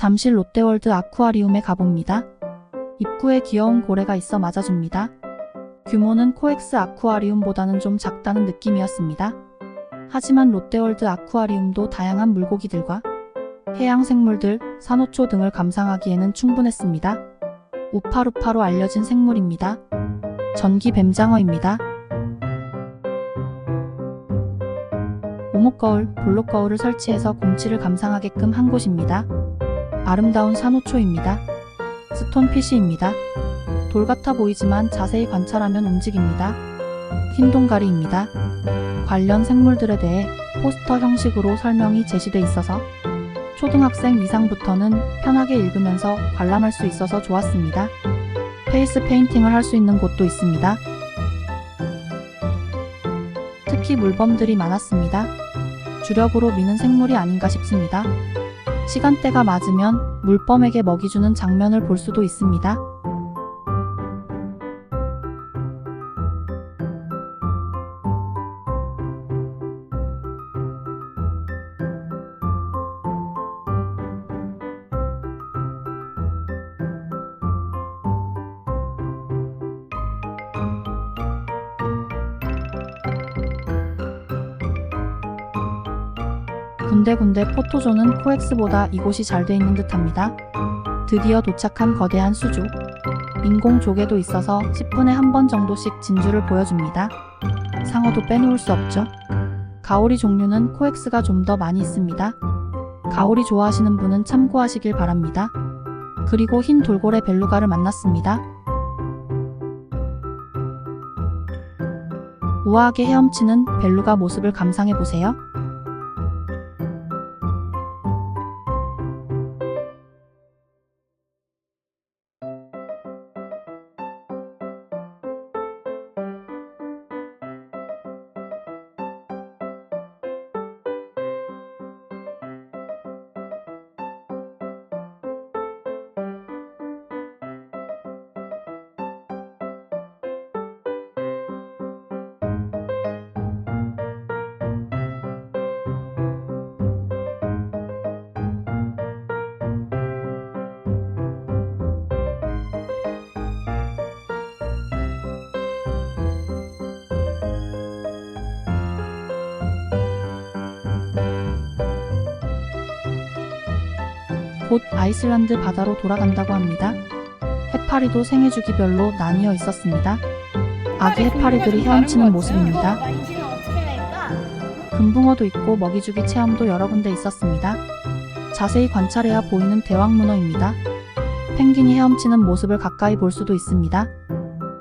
잠실 롯데월드 아쿠아리움에 가봅니다. 입구에 귀여운 고래가 있어 맞아줍니다. 규모는 코엑스 아쿠아리움보다는 좀 작다는 느낌이었습니다. 하지만 롯데월드 아쿠아리움도 다양한 물고기들과 해양 생물들, 산호초 등을 감상하기에는 충분했습니다. 우파루파로 알려진 생물입니다. 전기 뱀장어입니다. 오목거울, 볼록거울을 설치해서 곰치를 감상하게끔 한 곳입니다. 아름다운 산호초입니다. 스톤피쉬입니다. 돌 같아 보이지만 자세히 관찰하면 움직입니다. 흰 동가리입니다. 관련 생물들에 대해 포스터 형식으로 설명이 제시돼 있어서 초등학생 이상부터는 편하게 읽으면서 관람할 수 있어서 좋았습니다. 페이스 페인팅을 할 수 있는 곳도 있습니다. 특히 물범들이 많았습니다. 주력으로 미는 생물이 아닌가 싶습니다. 시간대가 맞으면 물범에게 먹이 주는 장면을 볼 수도 있습니다. 군데군데 포토존은 코엑스보다 이곳이 잘 돼 있는 듯합니다. 드디어 도착한 거대한 수조. 인공 조개도 있어서 10분에 한 번 정도씩 진주를 보여줍니다. 상어도 빼놓을 수 없죠. 가오리 종류는 코엑스가 좀 더 많이 있습니다. 가오리 좋아하시는 분은 참고하시길 바랍니다. 그리고 흰 돌고래 벨루가를 만났습니다. 우아하게 헤엄치는 벨루가 모습을 감상해 보세요. 곧 아이슬란드 바다로 돌아간다고 합니다. 해파리도 생애 주기별로 나뉘어 있었습니다. 아기 해파리들이 헤엄치는 모습입니다. 금붕어도 있고 먹이주기 체험도 여러 군데 있었습니다. 자세히 관찰해야 보이는 대왕문어입니다. 펭귄이 헤엄치는 모습을 가까이 볼 수도 있습니다.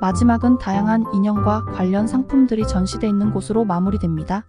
마지막은 다양한 인형과 관련 상품들이 전시돼 있는 곳으로 마무리됩니다.